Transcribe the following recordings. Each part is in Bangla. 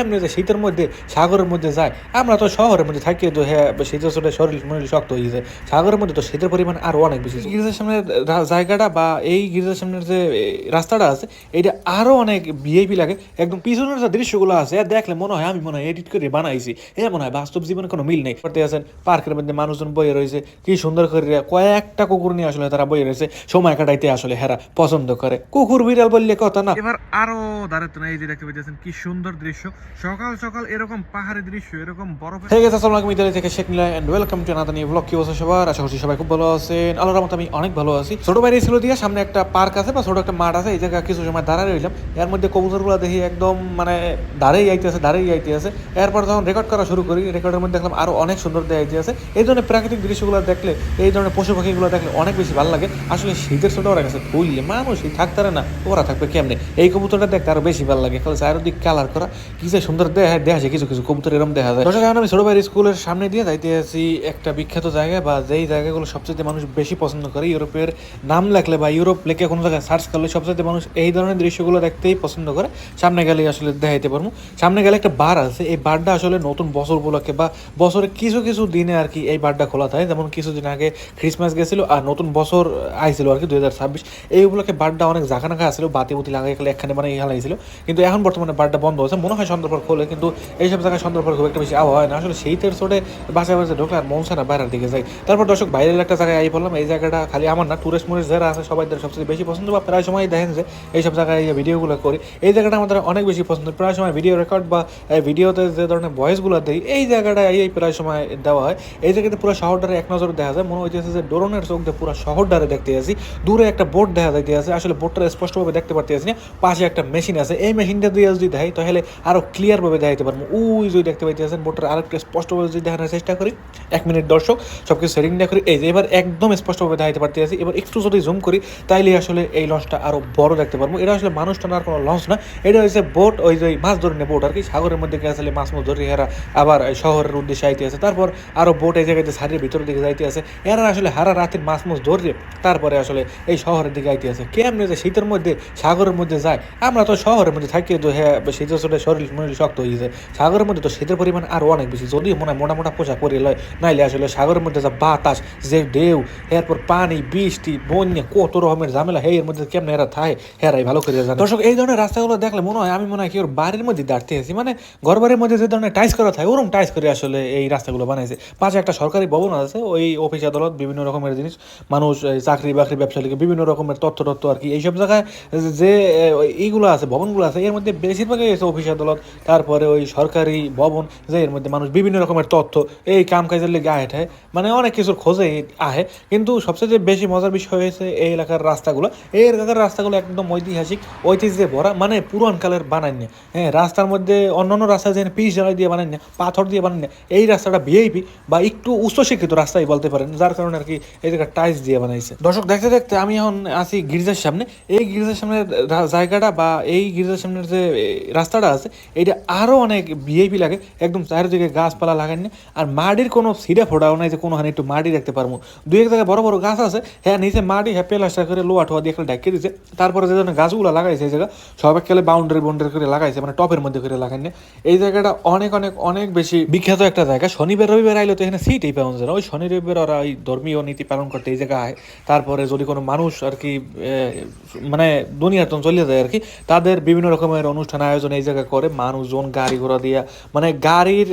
এমনি যে শীতের মধ্যে, সাগরের মধ্যে যায়, আমরা তো শহরের মধ্যে থাকি, তো হ্যাঁ শীতের ছোটে শরীর মনে শক্ত হয়ে যায়। সাগরের মধ্যে তো শীতের পরিমাণ আরও অনেক বেশি। গির্জার সামনের জায়গাটা বা এই গির্জার সামনের যে রাস্তাটা আছে, এটা আরও অনেক ভিআইপি লাগে। একদম পিছনের যে দৃশ্যগুলো আছে দেখলে মনে হয়, আমি মনে হয় এডিট করে বানাইছি। এ মনে হয় বাস্তব জীবনে কোনো মিল নেই। করতে আছেন, পার্কের মধ্যে মানুষজন বয়ে রয়েছে, কি সুন্দর করে কয়েকটা কুকুর নিয়ে আসলে তারা বয়ে রয়েছে। সময় কাটাইতে আসলে হেরা পছন্দ করে। কুকুর বিড়াল বললে কথা না। এবার আরও দাঁড়াতে এই যে দেখতে পাচ্ছেন কি সুন্দর দৃশ্য। সকাল সকাল এরকম পাহাড়ি দৃশ্য, এরকম বরফ আসসালামু আলাইকুম থেকে Sheikh and welcome to blog কি অবস্থা সবার? আশা করছি সবাই খুব ভালো আছেন। আল্লাহর রহমতে আমি অনেক ভালো আছি। ছোট বাইরে ছিল দিয়ে সামনে একটা পার্ক আছে বা ছোট একটা মাঠ আছে, এই জায়গা কিছু সময় দাঁড়ায় রইলাম। এর মধ্যে কবুতরগুলো দেখি একদম মানে দাঁড়িয়ে আইতে আছে দাঁড়িয়ে আইতে আছে এরপর যখন রেকর্ড করা শুরু করি রেকর্ডের মধ্যে দেখলাম আরও অনেক সুন্দর দিয়ে আইতে আছে এই ধরনের প্রাকৃতিক দৃশ্যগুলো দেখলে, এই ধরনের পশু পাখিগুলো দেখলে অনেক বেশি ভালো লাগে। আসলে শীতের ছোট ওরা গেছে ফুললে মানুষই থাকতে পারে না, ওরা থাকবে কেমনে? এই কবুতরটা দেখতে আরও বেশি ভালো লাগে। চারিদিক কালার করা, কি যে সুন্দর দেখা দেখা যায় কিছু কিছু কবুতর এরকম দেখা যায়। দর্শক, এখন আমি ছোট ভাইয়ের স্কুলের সামনে দিয়ে যাইতে আছি একটা বিখ্যাত জায়গা বা যেই জায়গাগুলো সবচেয়ে মানুষ বেশি পছন্দ করে, ইউরোপের নাম লেখলে বা ইউরোপ লেখে কোনো জায়গায় সার্চ করলে সবচেয়ে মানুষ এই ধরনের দৃশ্যগুলো দেখতেই পছন্দ করে। সামনে গেলে আসলে দেখাইতে পারব। সামনে গেলে একটা বার আছে, এই বারটা আসলে নতুন বছর উপলক্ষে বা বছরের কিছু কিছু দিনে আর কি এই বারটা খোলা থাকে। যেমন কিছুদিন আগে ক্রিসমাস গেছিল আর নতুন বছর আইছিল আর কি, দুই হাজার ছাব্বিশ। এই উপলক্ষে বারটা অনেক জায়গা নাকা আসছিল বাতি বুতি লাগাই গেলে একখানে মানে হেলাইছিল কিন্তু এখন বর্তমানে বারটা বন্ধ হয়েছে মনে হয় সন্ধ্যার খোলে, কিন্তু এইসব জায়গায় সন্ধ্যার খুব একটা বেশি আবহাওয়া হয় না। আসলে শীতের চোটে বাসায় বাসায় ঢুকলে আর মন না বাইরের দিকে যাই। তারপর দর্শক, বাইরের একটা জায়গায় আই বললাম এই জায়গাটা খালি আমার না, টুরিস্ট মুরিস্ট যারা আছে সবাই সবচেয়ে বেশি পছন্দ বা প্রায় সময় দেখেন যে এইসব জায়গায় এই ভিডিওগুলো করি। এই জায়গাটা আমাদের অনেক বেশি পছন্দ, প্রায় সময় ভিডিও রেকর্ড বা ভিডিওতে যে ধরনের ভয়েসগুলো দেয় এই জায়গাটা এই প্রায় সময় দেওয়া হয়। এই জায়গাতে পুরো শহরটারে এক নজর দেখা যায়, মনে হইতেছে যে ড্রোনের চোখ দিয়ে পুরো শহরটারে দেখতে আছি দূরে একটা বোর্ড দেখা যাইতে আছে আসলে বোটটা স্পষ্টভাবে দেখতে পারতে আছি না, পাশে একটা মেশিন আছে। এই মেশিনটা দিয়ে যদি দেখাই, তাহলে আরও ক্লিয়ার ভাবে দেখাইতে পারব। ওই যদি দেখতে পাইতে আছেন বোটটা আরও একটু স্পষ্টভাবে যদি দেখানোর চেষ্টা করি, এক মিনিট দর্শক সব কিছু সেটিং করি, এই যে এবার একদম স্পষ্টভাবে দেখাইতে পারতে আছি এবার একটু যদি জুম করি, তাইলে আসলে এই লঞ্চটা আরও বড় দেখতে পারব। এটা আসলে মানুষ টানার কোনো লঞ্চ না। এটা হচ্ছে বোট ওই যে মাছ ধরে বোট আর কি। সাগরের মধ্যে গেছে মাছ মাছ ধরে এরা আবার শহরের উদ্দেশ্যে আইতে আছে। তারপর আরও বোট এই জায়গাতে সারির ভিতরের দিকে যাইতে আছে। এরা আসলে হারা রাতের মাছ মাছ ধরে তারপরে আসলে এই শহরের দিকে আইতে আছে। কেমনে যে শীতের মধ্যে, সাগরের মধ্যে যায়। আমরা তো শহরের মধ্যে থাকি, তো হ্যাঁ শীতের শরীর মনে শক্ত হয়ে যায় সাগরের মধ্যে তো শীতের পরিমাণ আরও অনেক বেশি। যদি মনে হয় মোটা মোটা পোশাক পরে লয়, নাইলে আসলে সাগরের মধ্যে যা বাতাস, যে ঢেউ, এরপর পানি, বৃষ্টি, বন্যা, কত রকমের ঝামেলা হে এর মধ্যে কেমন এরা থাকে হেরাই ভালো করে জানে। দর্শক, এই ধরনের রাস্তাগুলো দেখলে মনে হয়, আমি মনে হয় কি ওর বাড়ির মধ্যে দাঁড়তে আছি। মানে ঘর বাড়ির মধ্যে যে ধরনের টাইস করা থাকে ওরকম টাইস করে আসলে এই রাস্তাগুলো বানাইছে। পাশে একটা সরকারি ভবন আছে, ওই অফিস আদালত, বিভিন্ন রকমের জিনিস, মানুষ চাকরি বাকরি, ব্যবসা লিখে বিভিন্ন রকমের তথ্য তথ্য আর কি। এইসব জায়গায় যে এইগুলো আছে, ভবনগুলো আছে, এর মধ্যে বেশিরভাগই অফিস আদালত তারপরে ওই সরকারি ভবন, যে এর মধ্যে মানুষ বিভিন্ন রকমের তথ্য, এই কাম কাজের লেগে আহে ঠায় মানে অনেক কিছুর খোঁজে আহে, কিন্তু সবচেয়ে বেশি মজার বিষয় হয়েছে এই এলাকার রাস্তাগুলো, এই এলাকার রাস্তাগুলো একদম ঐতিহাসিক, ঐতিহ্যে ভরা মানে পুরান কালের বানান না হ্যাঁ রাস্তার মধ্যে অন্যান্য রাস্তা যেন পিস জ্বালাই দিয়ে বানান না পাথর দিয়ে বানান না এই রাস্তাটা ভিআইপি বা একটু উচ্চশিক্ষিত রাস্তাই বলতে পারেন, যার কারণে আর কি এই জায়গা টাইলস দিয়ে বানাইছে। দর্শক, দেখতে দেখতে আমি এখন আছি গির্জার সামনে। এই গির্জার সামনের জায়গাটা বা এই গির্জার সামনের যে রাস্তাটা আছে এটা আরও অনেক ভিআইপি লাগে। একদম চারিদিকে গাছপালা লাগান না আর মাটির কোনো সিডা ফোটাও নাই যে কোনোখানে একটু মাটি দেখতে পারব। দুই এক জায়গায় বড় বড় গাছ আছে হ্যাঁ নিচে মাটি হ্যাঁ পেলাস্টার করে লোয়া টোয়া দিয়ে ঢাকিয়ে দিছে। তারপরে যে ধরনের গাছগুলো লাগাইছে এই জায়গা, সব খেলে বাউন্ডারি বাউন্ডারি করে লাগাইছে মানে টপের মধ্যে করে লাগান না এই জায়গাটা অনেক অনেক অনেক বেশি বিখ্যাত একটা জায়গা। শনিবার রবিবার আইলে তো এখানে সিটই পাওয়া যায় না। ওই শনি, রবিবার ওরা ওই ধর্মীয় নীতি পালন করতে এই জায়গায় তারপরে যদি কোনো মানুষ আর কি মানে দুনিয়ার তখন চলে যায় আর কি, তাদের বিভিন্ন রকমের অনুষ্ঠান, আয়োজন এই জায়গায় করে। মানুষজন গাড়ি ঘোড়া দিয়া মানে গাড়ির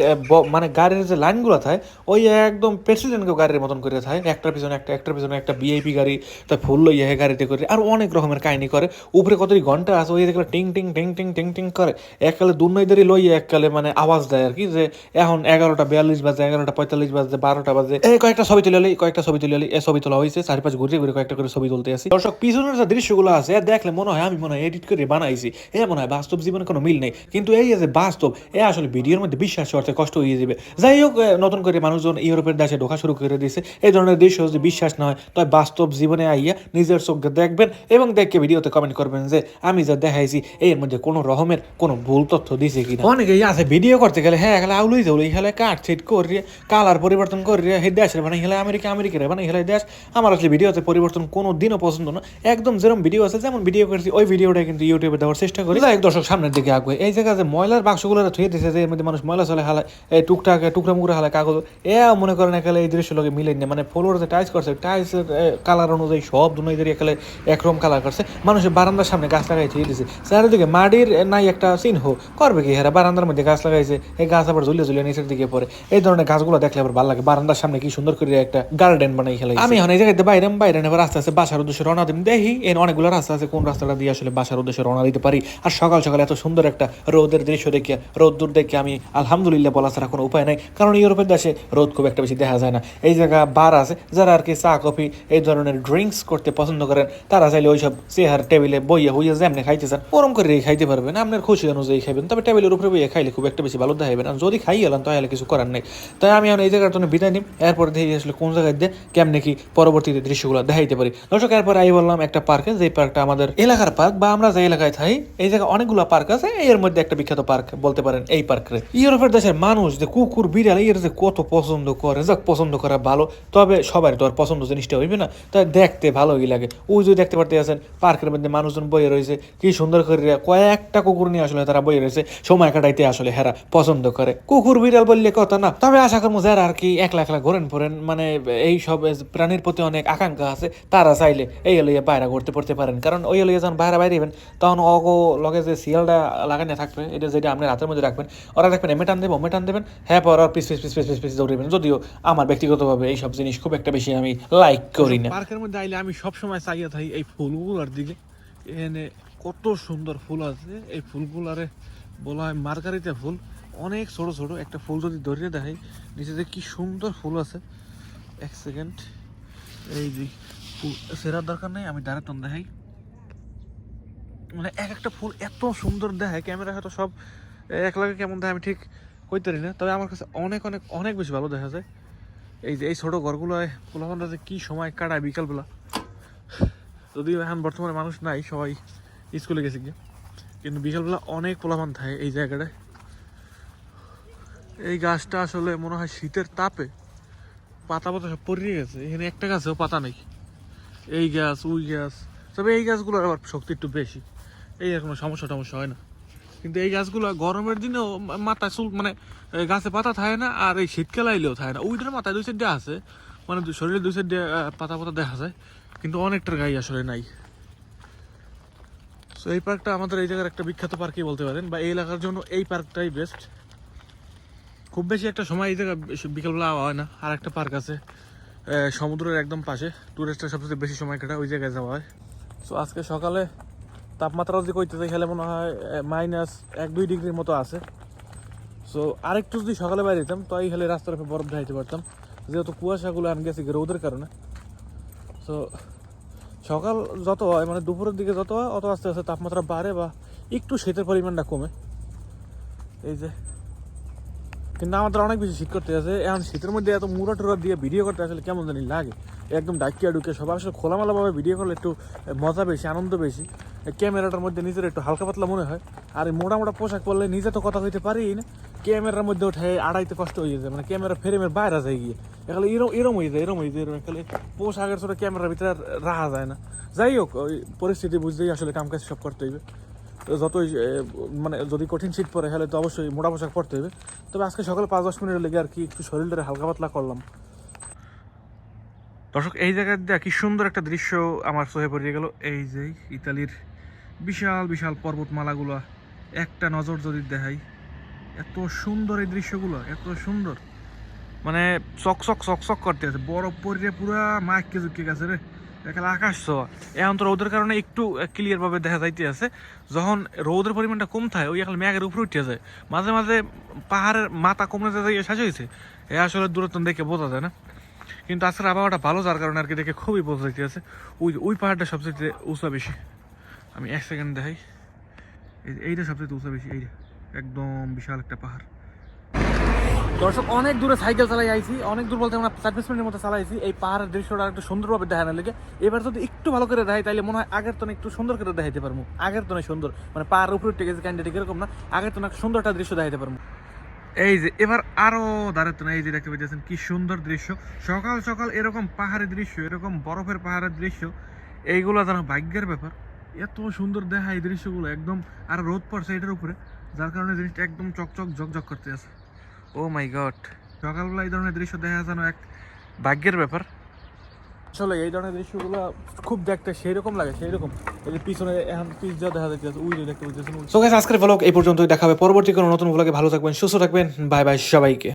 মানে গাড়ির যে লাইনগুলো থাকে, ওই একদম প্রেসিডেন্টকে গাড়ির মতন করে থাকে। একটার পিছনে একটা, একটার পিছনে একটা বিআইপি গাড়ি তাই ফুল লইয়া হে গাড়িতে করে, আর অনেক রকমের কাহিনী করে। উপরে কতটি ঘণ্টা আছে, ওই দেখলে টিং টিং টিং টিং টিং টিং করে। এককালে দুর্নয়দেরই লইয়া এককালে মানে আওয়াজ দেয় আর কি, যে এখন এগারোটা বিয়াল্লিশ বাজে, এগারোটা পঁয়তাল্লিশ বাজে, বারোটা বাজে। এই কয়েকটা ছবি তুলে কয়েকটা ছবি তুলে এ ছবি তোলা হয়েছে চারিপাশে ঘুরে ঘুরে কয়েকটা করে ছবি তুলতে আসি। দর্শক, পিছনের যে দৃশ্যগুলো আছে দেখলে মনে হয় আমি মনে হয় এডিট করে বানাইছি। এ মনে হয় বাস্তব জীবনে কোনো মিল নেই। কিন্তু এই যে বাস্তব এ আসলে ভিডিওর মধ্যে বিশ্বাস করতে কষ্ট হয়ে যাবে যাই হোক নতুন করে মানুষজন ইউরোপের দেশে ঢোকা শুরু করে দিয়েছে এই ধরনের দৃশ্য যদি বিশ্বাস না হয় তবে বাস্তব জীবনে আইয়া নিজের চোখে দেখবেন এবং দেখে ভিডিওতে কমেন্ট করবেন যে আমি যা দেখাইছি এর মধ্যে কোনো রকমের কোনো ভুল তথ্য দিছে কিনা? অনেকেই আছে ভিডিও করতে গেলে হ্যাঁ এখানে আউলুই যাও এখানে কাট সেট করিয়ে কালার পরিবর্তন করিয়ে হে দেশের বানাই হেলে আমেরিকা আমেরিকার মানে হেলে দেশ। আমার আসলে ভিডিওতে পরিবর্তন কোনো দিনও পছন্দ না। একদম যেরকম ভিডিও আছে যেমন ভিডিও করেছি ওই ভিডিওটা কিন্তু ইউটিউবে দেওয়ার চেষ্টা করি। হোক, দর্শক সামনের দিকে আগে এই জায়গা যে ময়লার বাক্সগুলো থুয়ে দিছে যে মধ্যে মানুষ ময়লা চলে হালায়, এই টুকটাক টুকরা মুকরা হালায় কাগজ। এ মনে করেন একালে এই দৃশ্য লোকে মিলে না। মানে ফ্লোর যে টাইস করছে টাইসের কালার অনুযায়ী সব দুনিয়াদের একালে একরকম কালার করছে। মানুষের বারান্দার সামনে গাছ লাগাই থুয়ে দিছে। চারিদিকে মাটির নাই একটা চিহ্ন। করবে কি হেরা? বারান্দার মধ্যে গাছ লাগাইছে। এই গাছ আবার ঝুলিয়ে ঝুলিয়ে নিচের দিকে পড়ে। এই ধরনের গাছগুলো দেখলে আবার ভালো লাগে। বারান্দার সামনে কি সুন্দর করে একটা গার্ডেন বানাই খেলে আমি এখন এই জায়গাতে বাইরে বাইরে নেবার রাস্তা আছে বাসার উদ্দেশ্যে রওনা দিন দেখি এর অনেকগুলো রাস্তা আছে, কোন রাস্তাটা দিয়ে আসলে বাসার উদ্দেশ্যে রওনা দিতে পারি। আর সকাল সকাল এত সুন্দর একটা রোদের দৃশ্য দেখে, রোদ দূর দেখে আমি আলহামদুলিল্লাহ বলা ছাড়া কোনো উপায় নাই। কারণ ইউরোপের দেশে রোদ খুব একটা বেশি দেখা যায় না। এই জায়গা বার আছে, যারা আর কি চা, কফি এই ধরনের ড্রিঙ্কস করতে পছন্দ করেন, তারা চাইলে ওইসব চেহার টেবিলে বইয়ে হইয়ে যেমনি খাইতে চান ওরম করে খাইতে পারবেন। আপনার খুশি অনুযায়ী খাইবেন, তবে টেবিলের উপরে বইয়ে খাইলে খুব একটা বেশি ভালো দেখাবেন আর যদি খাই এলাম তাহলে কিছু করার নেই। তাই আমি এখন এই জায়গার জন্য বিদায় নিই। এরপর দেখি আসলে কোন জায়গায় দিয়ে কেমনে কি পরবর্তীতে দৃশ্যগুলো দেখাইতে পারি। দর্শক, এরপর আই বললাম একটা পার্কে যে পার্কটা আমাদের এলাকার পার্ক বা আমরা যে এলাকায় থাই এই জায়গায় অনেকগুলো পার্ক আছে। এর মধ্যে একটা বিখ্যাত পার্ক, বলতে পারেন এই পার্কে ইউরোপের দেশের মানুষ যে কুকুর, বিড়াল, এর যে কত পছন্দ করে, যাক, পছন্দ করা ভালো, তবে সবার তো আর পছন্দ জিনিসটা হইবে না। তাই দেখতে ভালোই লাগে। ওই যদি দেখতে পারতে আছেন, পার্কের মধ্যে মানুষজন বইয়ে রয়েছে, কি সুন্দর করে কয়েকটা কুকুর নিয়ে আসলে তারা বইয়ে রয়েছে, সময় কাটাইতে আসলে হেরা পছন্দ করে। কুকুর, বিড়াল বললে কথা না, তবে আশা করব যারা আর কি একলা একলা ঘোরেন ফোরেন মানে এই সব প্রাণীর প্রতি অনেক আকাঙ্ক্ষা আছে, তারা চাইলে এই এলিয়ে বাইরে ঘুরতে পড়তে পারেন। কারণ ওই এলিয়ে যখন বাইরে বাইরে তখন অগো লগে যে সিয়ালটা লাগানো থাকবে এটা যেটা আপনি রাতের মধ্যে রাখবেন ওরা দেখবেন এমেটান দেবো মেটান দেবেন হ্যাঁ পর আর piece piece piece piece piece piece দৌড়বেন যদিও আমার ব্যক্তিগতভাবে এই সব জিনিস খুব একটা বেশি আমি লাইক করি না। পার্কের মধ্যে আইলে আমি সব সময় চাইয়া থাকি এই ফুলগুলোর দিকে। এখানে কত সুন্দর ফুল আছে এই ফুলগুলারে বলা হয় মার্গারিতা ফুল। অনেক ছোট ছোট একটা ফুল যদি ধরিয়ে দেখাই নিচে যে কি সুন্দর ফুল আছে। এক সেকেন্ড এই যে ফুল সেরার দরকার নেই আমি দাঁড়াতাম দেখাই। মানে এক একটা ফুল এত সুন্দর দেখায়, ক্যামেরা হয়তো সব এক লাগে কেমন দেখায় আমি ঠিক কইতে পারি না। তবে আমার কাছে অনেক অনেক অনেক বেশি ভালো দেখা যায় এই যে, এই ছোটো ঘরগুলোয় পোলাপানরা যে কী সময় কাটায় বিকালবেলা। যদিও এখন বর্তমানে মানুষ নাই, সবাই স্কুলে গেছে গিয়ে। কিন্তু বিকালবেলা অনেক পোলাপান থাকে এই জায়গাটায়। এই গাছটা আসলে মনে হয় শীতের তাপে পাতা পাতা সব পড়িয়ে গেছে। এখানে একটা গাছেও পাতা নেই। এই গাছ, ওই গাছ, তবে এই গাছগুলোর আবার শক্তি একটু বেশি। এই কোনো সমস্যা টমস্যা হয় না। কিন্তু এই গাছগুলো গরমের দিনেও মাথায় চুল মানে গাছে পাতা থাকে না, আর এই শীতকাল আইলেও থাকে না। ওইটার মাথায় দুই সাইডে আছে মানে শরীরে দুই সাইডে পাতা পাতা দেখা যায়, কিন্তু অনেকটার গায়ে আসলে নাই। তো এই পার্কটা আমাদের এই জায়গার একটা বিখ্যাত পার্কই বলতে পারেন, বা এই এলাকার জন্য এই পার্কটাই বেস্ট খুব বেশি একটা সময় এই জায়গা বিকালবেলা হয় না, আর একটা পার্ক আছে সমুদ্রের একদম পাশে। টুরিস্টরা সবচেয়ে বেশি সময় কাটায়, ওই জায়গায় যাওয়া হয়। তো আজকে সকালে তাপমাত্রা যদি কইতে যাই খেলে মনে হয় মাইনাস এক, দুই ডিগ্রির মতো আছে। সো আরেকটু যদি সকালে বাইরে যেতাম, তাই হলে রাস্তার উপরে বরফ দেখাইতে পারতাম। যেহেতু কুয়াশাগুলো আন গেছে রোদের কারণে। সো সকাল যত হয় মানে দুপুরের দিকে যত হয়, অত আস্তে আস্তে তাপমাত্রা বাড়ে বা একটু শীতের পরিমাণটা কমে। এই যে, কিন্তু আমাদের অনেক বেশি শীত করতে আছে। এখন শীতের মধ্যে এত মুড়া টুরা দিয়ে ভিডিও করতে আসলে কেমন জানি লাগে। একদম ডাকিয়া ঢুকে সবাই আসলে খোলামেলাভাবে ভিডিও করলে একটু মজা বেশি, আনন্দ বেশি। এই ক্যামেরাটার মধ্যে নিজের একটু হালকা পাতলা মনে হয়। আর এই মোটা মোটা পোশাক পরলে নিজে তো কথা হইতে পারি না। ক্যামেরার মধ্যে উঠে আড়াইতে কষ্ট হয়ে যায় মানে ক্যামেরা ফ্রেমের বাইরে যায় গিয়ে। এখানে এরম এরম হয়ে যায়, এরম হয়ে যায়, এরম এখানে পোশাকের ছোটো ক্যামেরার ভিতরে রাখা যায় না। যাই হোক, ওই পরিস্থিতি বুঝতেই আসলে কাম কাজ সব করতে হইবে। যতই মানে যদি কঠিন শীত পড়ে, তাহলে তো অবশ্যই মোটা পোশাক পরতে হবে তবে আজকে সকালে পাঁচ দশ মিনিট লেগে আর কি একটু শরীরটা হালকা পাতলা করলাম। দর্শক, এই জায়গায় কি সুন্দর একটা দৃশ্য আমার চোখে পড়ে গেল। এই যে ইতালির বিশাল বিশাল পর্বতমালাগুলো, একটা নজর যদি দেখাই, এত সুন্দর এই দৃশ্যগুলো, এত সুন্দর। মানে চকচক চকচক করতে আছে। বরফ পুরা মাইক কে ঝুঁকে গেছে রে। এখানে আকাশ ছোঁয়া। এখন তো রোদের কারণে একটু ক্লিয়ারভাবে দেখা যাইতে আছে। যখন রোদের পরিমাণটা কম থাকে, ওই এখন মেঘের উপরে উঠে যায়। মাঝে মাঝে পাহাড়ের মাথা কমে যায় শেষ হয়েছে। এ আসলে দূরত্ব দেখে বোঝা যায় না। কিন্তু আজকের আবহাওয়াটা ভালো, যার কারণে আর কি দেখে খুবই বোঝা যাইতে আছে ওই ওই পাহাড়টা সবচেয়ে উঁচা বেশি। আমি এক সেকেন্ড দেখাই। এই- এইটা সবচেয়ে উঁচা বেশি এইটা। একদম বিশাল একটা পাহাড়। দর্শক অনেক দূরে সাইকেল চালাই আইছি অনেক দূর বলতে আমরা পাঁচ মিনিটের মতো চালাইছি এই পাহাড়ের দৃশ্যটা একটু সুন্দরভাবে দেখানোর লেগে। এবার যদি একটু ভালো করে দেখাই তাহলে মনে হয় আগের তো একটু সুন্দর করে দেখাইতে পারব। আগের তো সুন্দর। মানে পাহাড়ের উপরে টেকে ক্যান্ডিডেট এরকম না। আগের তো সুন্দর একটা দৃশ্য দেখাইতে পারব। এই যে এবার আরও দাঁড়াতে না এই যে দেখতে পাচ্ছেন কি সুন্দর দৃশ্য। সকাল সকাল এরকম পাহাড়ের দৃশ্য এরকম বরফের পাহাড়ের দৃশ্য এইগুলো যেন ভাগ্যের ব্যাপার। এত সুন্দর দেখা এই দৃশ্যগুলো একদম আর রোদ পড়ছে এটার উপরে যার কারণে জিনিসটা একদম চকচক ঝকঝক করতে আছে। Oh my god. সকালবেলা এই ধরনের দৃশ্য দেখা যেন এক ভাগ্যের ব্যাপার। আসলে এই ধরনের দৃশ্যগুলো খুব দেখতে সেই রকম লাগে সেই রকম এই যে পিছনে এখন পিস যা দেখা যাচ্ছে উই দেখতে পাচ্ছেন সো গাইস আজকের ব্লগ এই পর্যন্তই দেখাবে পরবর্তী কোনো নতুন ব্লগে ভালো থাকবেন সুস্থ থাকবেন বাই বাই সবাইকে।